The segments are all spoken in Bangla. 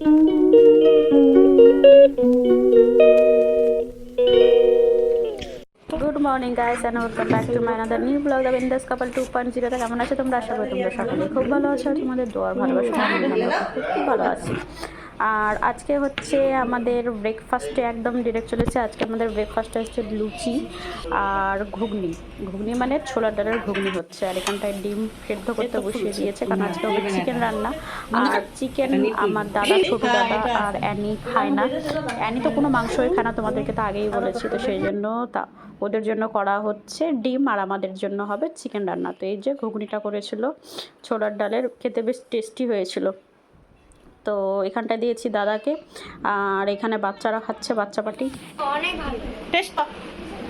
Good morning guys and welcome back to my another new blog the Bindas couple two point জিরোতে কেমন আছে তোমরা? আশা করি তোমরা সকলে খুব ভালো আছো। তোমাদের দোয়ার ভালোবাসা, খুব ভালো আছি। আর আজকে হচ্ছে আমাদের ব্রেকফাস্টে একদম ডিরেক্ট চলেছে। আজকে আমাদের ব্রেকফাস্টে হচ্ছে লুচি আর ঘুগনি। ঘুগনি মানে ছোলার ডালের ঘুগনি হচ্ছে। আর এখানটায় ডিম সেদ্ধ করতে বসিয়ে দিয়েছে কারণ আজকে হবে চিকেন রান্না। আর চিকেন আমার দাদা ছোট দাদা আর অ্যানি খায় না। অ্যানি তো কোনো মাংসই খায় না তোমাদেরকে তো আগেই বলেছি। তো সেই জন্য তা ওদের জন্য করা হচ্ছে ডিম আর আমাদের জন্য হবে চিকেন রান্না। তো এই যে ঘুগনিটা করেছিল ছোলার ডালের খেতে বেশ টেস্টি হয়েছিল। তো এখানটা দিয়েছি দাদাকে আর এখানে বাচ্চারা খাচ্ছে বাচ্চা পাটি। অনেক ভালো। টেস্ট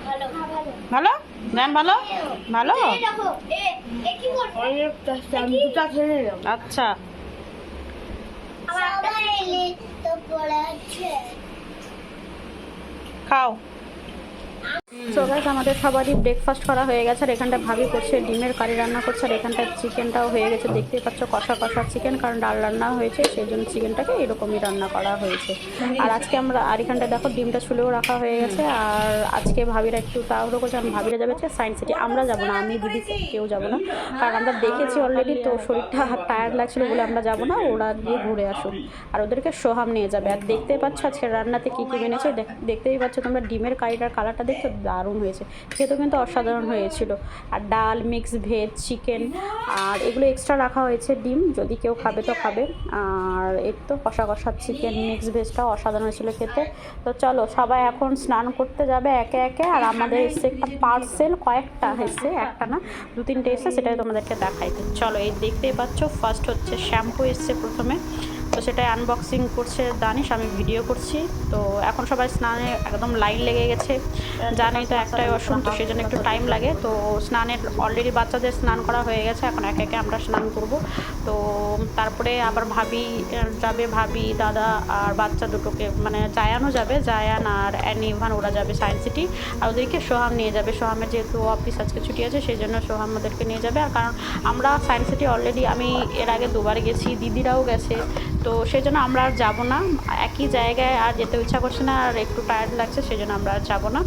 ভালো। ভালো। জ্ঞান ভালো? ভালো? আচ্ছা। খাও। সো গাইস আমাদের সবারই ব্রেকফাস্ট করা হয়ে গেছে। আর এখানটা ভাবি করছে, ডিমের কারি রান্না করছে। আর এখানটা চিকেনটাও হয়ে গেছে। দেখতেই পাচ্ছ, কষা কষা চিকেন কারণ ডাল রান্না হয়েছে সেই জন্য চিকেনটাকে এরকমই রান্না করা হয়েছে। আর আজকে আমরা আর এখানটা দেখো, ডিমটা ছুলেও রাখা হয়ে গেছে। আর আজকে ভাবিরা একটু তাড়াহুড়ো করছে আমি ভাবিরা যাবে সায়েন্স সিটি আমরা যাব না, আমি, দিদি, কেউ যাব না। কারণ আমরা দেখেছি অলরেডি তো শরীরটা টায়ার্ড লাগছিল বলে আমরা যাব না, ওরা গিয়ে ঘুরে আসুক। আর ওদেরকে সোহাম নিয়ে যাবে। আর দেখতেই পাচ্ছ আজকে রান্নাতে কী কী মেনেছে দেখ- দেখতেই পাচ্ছ তোমরা ডিমের কারিটার কালারটা দেখতে দারুণ হয়েছে। খেতেও কিন্তু অসাধারণ হয়েছিল। আর ডাল মিক্স ভেজ চিকেন আর এগুলো এক্সট্রা রাখা হয়েছে ডিম। যদি কেউ খাবে তো খাবে। আর এর তো কষা কষা চিকেন মিক্স ভেজটাও অসাধারণ হয়েছিল খেতে। তো চলো, সবাই এখন স্নান করতে যাবে একে একে। আর আমাদের এসছে একটা পার্সেল কয়েকটা এসছে, একটা না, দু তিনটে এসছে, সেটাই তোমাদেরকে দেখাই। চলো, এই দেখতেই পাচ্ছ ফার্স্ট হচ্ছে শ্যাম্পু এসছে প্রথমে। তো সেটাই আনবক্সিং করছে দানিশ, আমি ভিডিও করছি। তো এখন সবাই স্নানে একদম লাইন লেগে গেছে। জানোই তো একটাই অসুম তো সেই জন্য একটু টাইম লাগে। তো স্নানের অলরেডি বাচ্চাদের স্নান করা হয়ে গেছে, এখন একে একে আমরা স্নান করব। তো তারপরে আবার ভাবি, যাবে ভাবি, দাদা আর বাচ্চা দুটোকে মানে জায়ানও যাবে, জায়ান আর অ্যানিভান ওরা যাবে সায়েন্স সিটি আর ওদেরকে সোহাম নিয়ে যাবে। সোহামের যেহেতু অফিস আজকে ছুটি আছে, সেই জন্য সোহাম ওদেরকে নিয়ে যাবে। আর কারণ আমরা সায়েন্স সিটি অলরেডি আমি এর আগে দুবার গেছি, দিদিরাও গেছে। তো সেই জন্য আমরা আর যাব না। একই জায়গায় আর যেতে ইচ্ছা করছে না, আর একটু টায়ার্ড লাগছে সেই জন্য আমরা আর যাব না।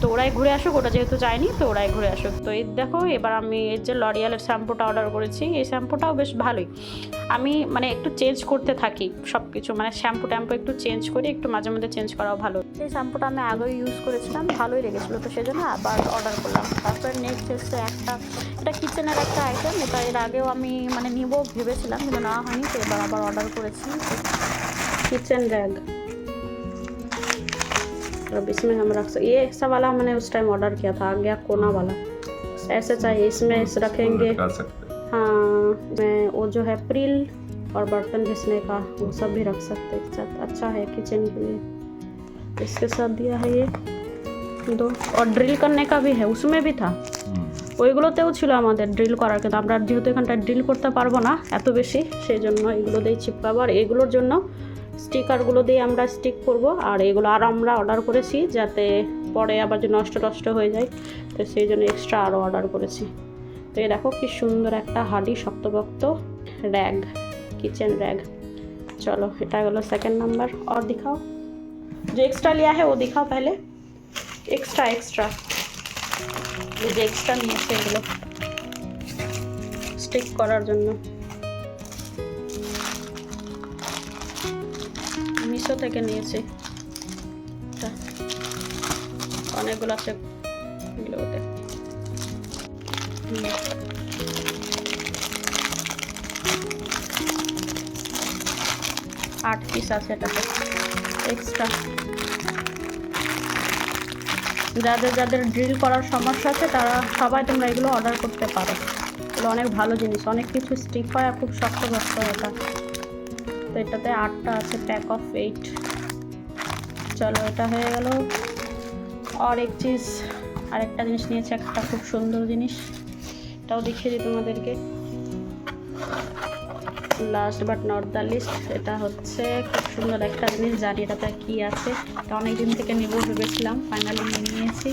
তো ওরাই ঘুরে আসুক, ওটা যেহেতু যায়নি, তো ওরাই ঘুরে আসুক। তো এই দেখো, এবার আমি এর যে লরিয়ালের শ্যাম্পুটা অর্ডার করেছি, এই শ্যাম্পুটাও বেশ ভালোই। আমি মানে একটু চেঞ্জ করতে থাকি সব কিছু মানে শ্যাম্পু ট্যাম্পু একটু চেঞ্জ করি, একটু মাঝে মধ্যে চেঞ্জ করাও ভালো। সেই শ্যাম্পুটা আমি আগেও ইউজ করেছিলাম, ভালোই লেগেছিলো তো সেজন্য আবার অর্ডার করলাম। তারপরে নেক্সট হচ্ছে একটা, এটা কিচেনের একটা আইটেম এটা এর আগেও আমি মানে নিব ভেবেছিলাম, কিন্তু না হয়নি, তো এবার আবার অর্ডার করেছি। কিচেন র্যাগ अब इसमें हम रख सकते ये ऐसा वाला मैंने उस टाइम ऑर्डर किया था आ गया कोना वाला ऐसे चाहिए इसमें इस रखेंगे कर सकते हैं। हाँ मैं वो जो है प्रिल और बर्तन घिसने का वो सब भी रख सकते हैं एक साथ अच्छा है किचन के लिए इसके साथ दिया है ये दो और ड्रिल करने का भी है उसमें भी था হুম, ওইগুলোতেও ছিল আমাদের ড্রিল করার কিন্তু আমরা যেহেতু এখানটা ড্রিল করতে পারবো না এত বেশি সেই জন্য এগুলো দিয়ে চিপকাবো আর এগুলোর জন্য স্টিকারগুলো দিয়ে আমরা স্টিক করব আর এগুলো আর আমরা অর্ডার করেছি যাতে পরে আবার যে নষ্ট নষ্ট হয়ে যায় তো সেই জন্য এক্সট্রা আরও অর্ডার করেছি তো এই দেখো কি সুন্দর একটা হাডি শক্তপোক্ত র্যাগ কিচেন র্যাগ চলো এটা গেলো সেকেন্ড নাম্বার और दिखाओ जो एक्स्ट्रा लिया है वो दिखाओ पहले एक्स्ट्रा एक्स्ट्रा এই যে এক্সট্রা নিয়েছে এগুলো স্টিক করার জন্য মিশো থেকে নিয়েছি। অনেকগুলো আছে আট পিস আছে এটাতে এক্সট্রা যাদের যাদের ড্রিল করার সমস্যা আছে, তারা সবাই তোমরা এগুলো অর্ডার করতে পারো। এগুলো অনেক ভালো জিনিস, অনেক কিছু স্টিক হয় আর খুব শক্ত শক্ত এটা। তো এটাতে আটটা আছে প্যাক অফ এইট চলো, এটা হয়ে গেল। আর এক চিজ আরেকটা জিনিস নিয়েছে, একটা খুব সুন্দর জিনিস। এটাও দেখিয়ে দিই তোমাদেরকে। Last but not the least এটা হচ্ছে খুব সুন্দর একটা জিনিস, জানি এটাতে কী আছে। এটা অনেক দিন থেকে নেব ভেবেছিলাম ফাইনালি নিয়ে নিয়েছি।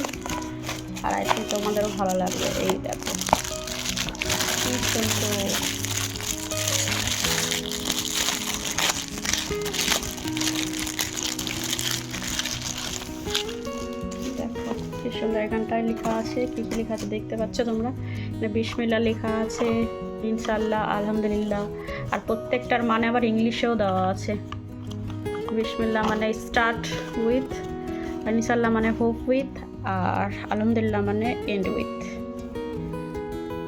আর আই থিঙ্ক তোমাদেরও ভালো লাগবে, এই দেখো। কি সুন্দর। সুন্দর এখানটায় লেখা আছে, কী কী লেখা আছে দেখতে পাচ্ছ তোমরা? বিসমিল্লা লেখা আছে ইনশাল্লাহ আলহামদুলিল্লাহ। আর প্রত্যেকটার মানে আবার ইংলিশেও দেওয়া আছে। বিসমিল্লা মানে স্টার্ট উইথ ইনশাল্লাহ মানে হোপ উইথ আর আলহামদুলিল্লাহ মানে and with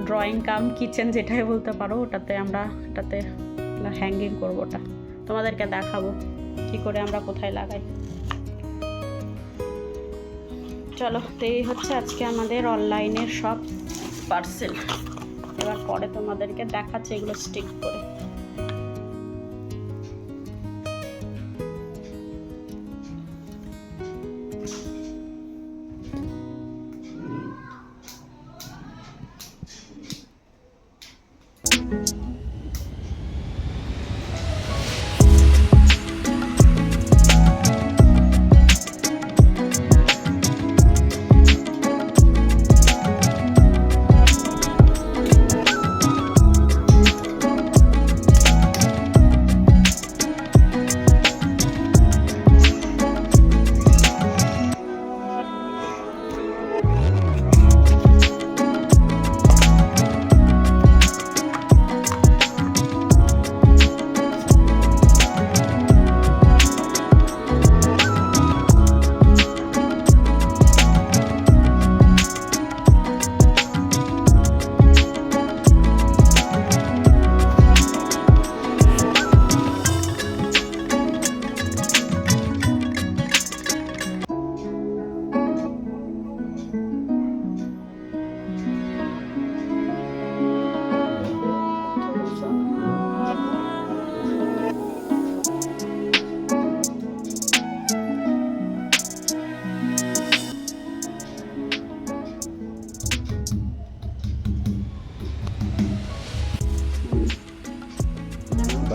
drawing cum kitchen যেটাই বলতে পারো, ওটাতে আমরা এটাতে হ্যাঙ্গিং করব ওটা। তোমাদেরকে দেখাবো, কী করে আমরা কোথায় লাগাই। চলো, তো এই হচ্ছে আজকে আমাদের অনলাইনের সব পার্সেল এবার পরে তোমাদেরকে দেখাচ্ছে এগুলো স্টিক করে।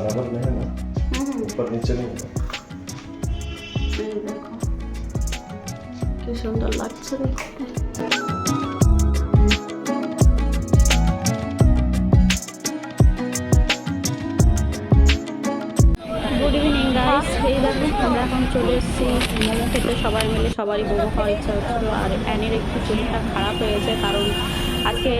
बराबर में है ना ऊपर नीचे नहीं है এই দেখো কি সুন্দর লাগছে দেখতে গুড ইভিনিং গাইস এই দেখো আমরা এখন চলে এসেছি মোমো খেতে সবাই মিলে সবারই মোমো খাওয়ার ইচ্ছা হচ্ছিল আর অ্যানির একটু শরীরটা খারাপ হয়েছে কারণ আজকে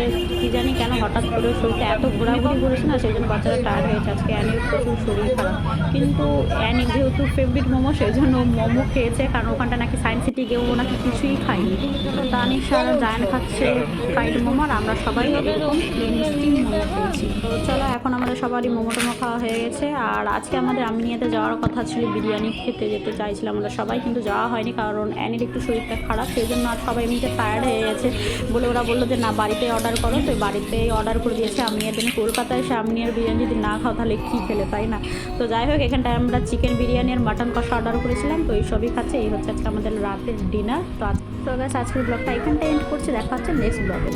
কি জানি কেন হঠাৎ করে শরীরটা এত ঘোরাঘুরি করেছে না, সেই জন্য বাচ্চারা টায়ার্ড হয়েছে আজকে অ্যানির প্রচুর শরীর খারাপ। কিন্তু অ্যানি যেহেতু ফেভারিট মোমো, সেই জন্য মোমো খেয়েছে, কারণ ওখানটা নাকি সায়েন্স সিটি গিয়েও নাকি কিছুই খায়নি। তো আর জায়ান খাচ্ছে ফ্রাইড মোমো, আর আমরা সবাই চলো, এখন আমাদের সবারই মোমো টোমো খাওয়া হয়ে গেছে। আর আজকে আমাদের আমি আমিনিয়াতে যাওয়ার কথা ছিল, বিরিয়ানি খেতে যেতে চাইছিলাম আমরা সবাই, কিন্তু যাওয়া হয়নি, কারণ অ্যানির একটু শরীরটা খারাপ, সেই জন্য আর সবাই এমনিতে টায়ার্ড হয়ে গেছে। বলে ওরা বলল যে, না বাড়িতে অর্ডার করো, তো বাড়িতে অর্ডার করে দিয়েছে। আমি তুমি কলকাতায় আপনি আর বিরিয়ানি যদি না খাও, তাহলে কী খেলে, তাই না? তো যাই হোক, এখানটায় আমরা চিকেন বিরিয়ানি আর মাটন কষা অর্ডার করেছিলাম, তো এই সবই খাচ্ছে। এই হচ্ছে আজকে আমাদের রাতের ডিনার। তো তো আজকের ব্লগটা এখানটায় এন্ড করছি। দেখা হচ্ছে নেক্সট ব্লগে